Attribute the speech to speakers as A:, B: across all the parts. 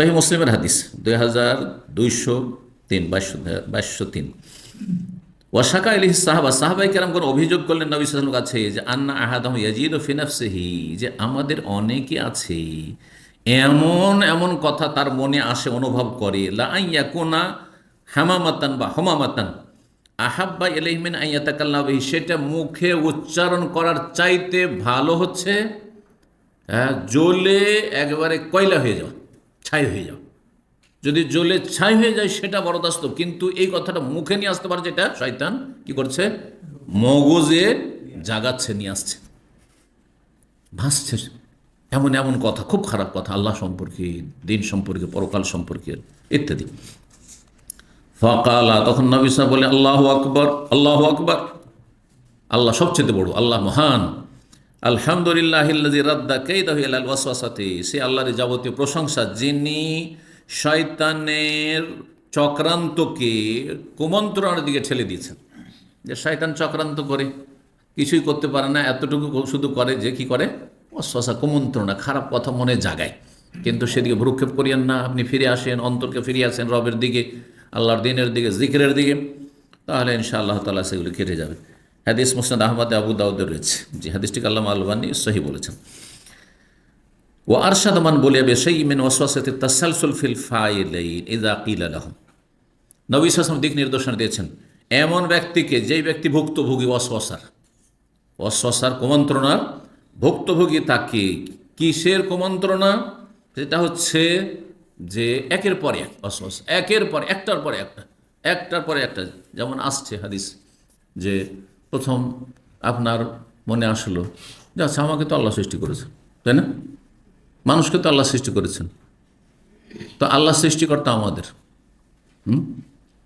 A: সহি মুসলিমের হাদিস, দুই হাজার দুইশো তিন, বাইশশো বাইশশো তিন। ওয়াশাকা আলী সাহাবা, সাহাবাই কেরাম করে অভিযোগ করলেন নবী সাল্লামের কাছে যে, আন্না আহাদাম ইয়াজিদ ফিনাফসেহি যে আমাদের অনেকে আছে, এমন এমন কথা তার মনে আসে, অনুভব করে লাইয়া কোনা হামামাতান বা হমামাতান, আহাব্বা এলহিমিন আইয়াতাকাল্লাহি সেটা মুখে উচ্চারণ করার চাইতে ভালো হচ্ছে হ্যাঁ জ্বলে একবারে কয়লা হয়ে যাওয়া। ছাই হয়ে যাও। যদি জ্বলে ছাই হয়ে যায়, সেটা বরদাস্ত। কিন্তু এই কথাটা মুখে নিয়ে আসতে পারে যেটা? শয়তান কি করছে? মগজে জাগাচ্ছে, নিয়ে আসছে। ভাসছে। এমন এমন কথা, খুব খারাপ কথা, আল্লাহ সম্পর্কে, দিন সম্পর্কে, পরকাল সম্পর্কে, ইত্যাদি। ফকালা, তখন নবী সাহেব বলে, আল্লাহ আকবর আল্লাহ আকবর। আল্লাহ সবচেয়ে বড়, আল্লাহ মহান। আলহামদুলিল্লাহ রাদ্দা কেইদাহিল ওয়াসাতে সে আল্লাহর যাবতীয় প্রশংসা, যিনি শয়তানের চক্রান্তকে কুমন্ত্রণের দিকে ঠেলে দিয়েছেন। যে শয়তান চক্রান্ত করে, কিছুই করতে পারে না, এতটুকু শুধু করে যে কি করে? অশ্বাসা কুমন্ত্রণা, খারাপ কথা মনে জাগায়। কিন্তু সেদিকে ভ্রুক্ষেপ করিয়েন না, আপনি ফিরে আসেন, অন্তরকে ফিরে আসেন রবের দিকে, আল্লাহর দিনের দিকে, জিকিরের দিকে, তাহলে ইনশা আল্লাহ তালা সেগুলো কেটে যাবে। হাদিস মুসনাদ আহমদ আবু দাউদের রয়েছে। যে হাদিসটিকে আল্লাহ আলবানি সহি বলেছেন। ও আরশাদমান বলিয়া বেশাই ইমেন ওয়াসওয়াসাতে তাসালসুল ফিল ফাইলাইন ইদা কিল নবী সাসম দিক নির্দেশনা দিয়েছেন, এমন ব্যক্তিকে যেই ব্যক্তি ভুক্তভোগী ওয়াসওয়াসার। ওয়াসওয়াসার কুমন্ত্রণার ভুক্তভোগী তাকে কিসের কুমন্ত্রণা? সেটা হচ্ছে যে একের পর এক ওয়াসওয়াস, একের পর, একটার পরে একটা, একটার পরে একটা। যেমন আসছে হাদিস যে প্রথম আপনার মনে আসলো যে আচ্ছা আমাকে তো আল্লাহ সৃষ্টি করেছেন, তাই না? মানুষকে তো আল্লাহ সৃষ্টি করেছেন। তো আল্লাহ সৃষ্টিকর্তা আমাদের। হুম?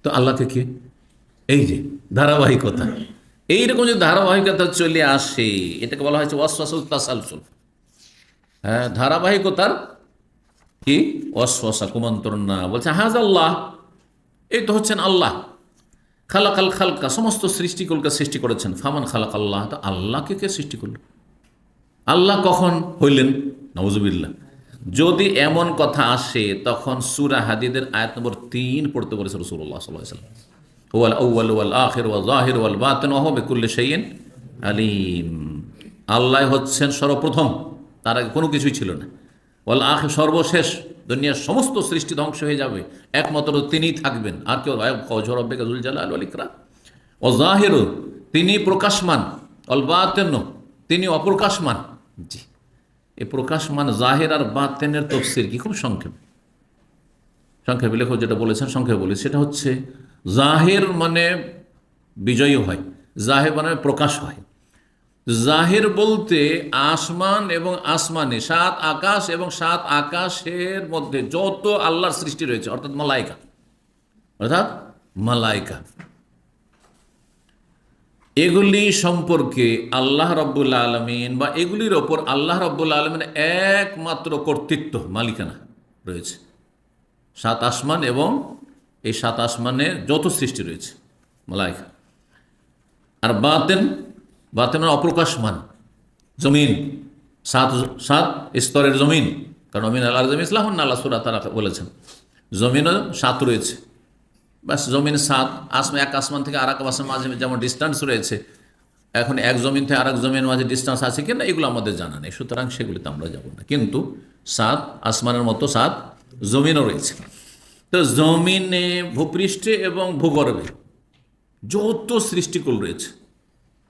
A: তো আল্লাহকে কি? এই যে, ধারাবাহিকতা। এইরকম যে ধারাবাহিকতা চলে আসে, এটাকে বলা হয়েছে ওয়াসওয়াসুল তাসালসুল। হ্যাঁ ধারাবাহিকতার কি? ওয়াসওয়াসা কুমন্ত্রণ না। বলছে হাজ আল্লাহ এই তো হচ্ছেন আল্লাহ। খালাকাল খালকা, সমস্ত সৃষ্টিকুলকে সৃষ্টি করেছেন। ফামান খালাক আল্লাহ তো আল্লাহকে কে সৃষ্টি করল? আল্লাহ কখন হইলেন? নওয়াজুবিল্লাহ যদি এমন কথা আসে, তখন সুরা হাদিদের আয়াত নম্বর তিন পড়তে বলেছে রসুল্লাহ বেকুল্লে আলিম। আল্লাহ হচ্ছেন সর্বপ্রথম, তার আগে কোনো কিছুই ছিল না। ওয়াল আখে সর্বশেষ দুনিয়ার সমস্ত সৃষ্টি ধ্বংস হয়ে যাবে। একমাত্র তিনিই থাকবেন। আর কেউ কজর অব্বেকাজুল জালাল আলিকরা ও জাহিরও তিনি প্রকাশমান। অল বাতেন তিনি অপ্রকাশমান। জি। এ প্রকাশমান, জাহের আর বাতেনের তফসির কি? খুব সংক্ষেপ। সংক্ষেপে লেখক যেটা বলেছেন, সংক্ষেপে বলে। সেটা হচ্ছে, জাহের মানে বিজয়ী হয়। জাহের মানে প্রকাশ হয়। জাহের বলতে আসমান এবং আসমানে, সাত আকাশ এবং সাত আকাশের মধ্যে যত আল্লাহর সৃষ্টি রয়েছে, অর্থাৎ মালাইকা। অর্থাৎ মালাইকা। এগুলি সম্পর্কে আল্লাহ রব্বুল্লা আলমিন বা এগুলির ওপর আল্লাহ রব্বুল্লা আলমিনের একমাত্র কর্তৃত্ব, মালিকানা রয়েছে। সাত আসমান এবং এই সাত আসমানে যত সৃষ্টি রয়েছে, মালাইকা। আর বাতেন বাতেনের অপ্রকাশমান জমিন, সাত সাত স্তরের জমিন, কারণ অমিন আল্লাহ জমিন ইসলাম আল্লাহ সুরা তারা বলেছেন। জমিনও সাত রয়েছে। ব্যাস জমিন সাত আসমান এক আসমান থেকে আর এক আসমান মাঝে যেমন ডিস্টেন্স রয়েছে, এখন এক জমিন থেকে আর এক জমিনের মাঝে ডিস্টেন্স আছে কিনা, এগুলো আমাদের জানা নেই। সুতরাং সেগুলিতে আমরা যাব না। কিন্তু সাত আসমানের মতো সাত জমিনও রয়েছে। তো জমিনে ভূপৃষ্ঠে এবং ভূগর্ভে যত সৃষ্টিকুল রয়েছে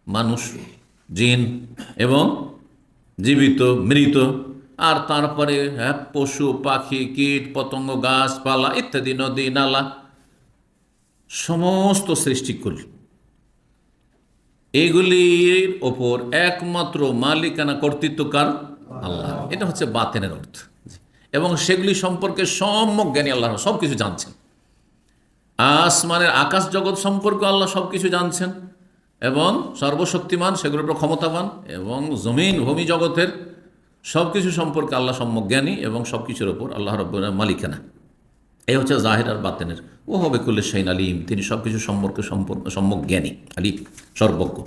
A: মানুষ, জিন এবং জীবিত, মৃত। আর তারপরে হ্যাঁ পশু, পাখি, কীট, পতঙ্গ, গাছপালা ইত্যাদি, নদী, নালা, সমস্ত সৃষ্টিকুল। এগুলির ওপর একমাত্র মালিকানা কর্তৃত্বকার আল্লাহ। এটা হচ্ছে বাতেনের অর্থ। এবং সেগুলি সম্পর্কে সম্যক জ্ঞানী আল্লাহ সব কিছু জানছেন। আসমানের আকাশ জগৎ সম্পর্কে আল্লাহ সব কিছু জানছেন। এবং সর্বশক্তিমান, সেগুলোর উপর ক্ষমতাবান, এবং জমিন, ভূমি জগতের সব কিছু সম্পর্কে আল্লাহ সম্যজ্ঞানী এবং সব কিছুর ওপর আল্লাহ রব্বর মালিকানা। এই হচ্ছে জাহের আর বাতেনের। ও হবে কুল্লে শাইন আলিম, তিনি সব কিছু সম্পর্কে সম্পর্ক সম্যক জ্ঞানী, আলিম, সর্বজ্ঞ।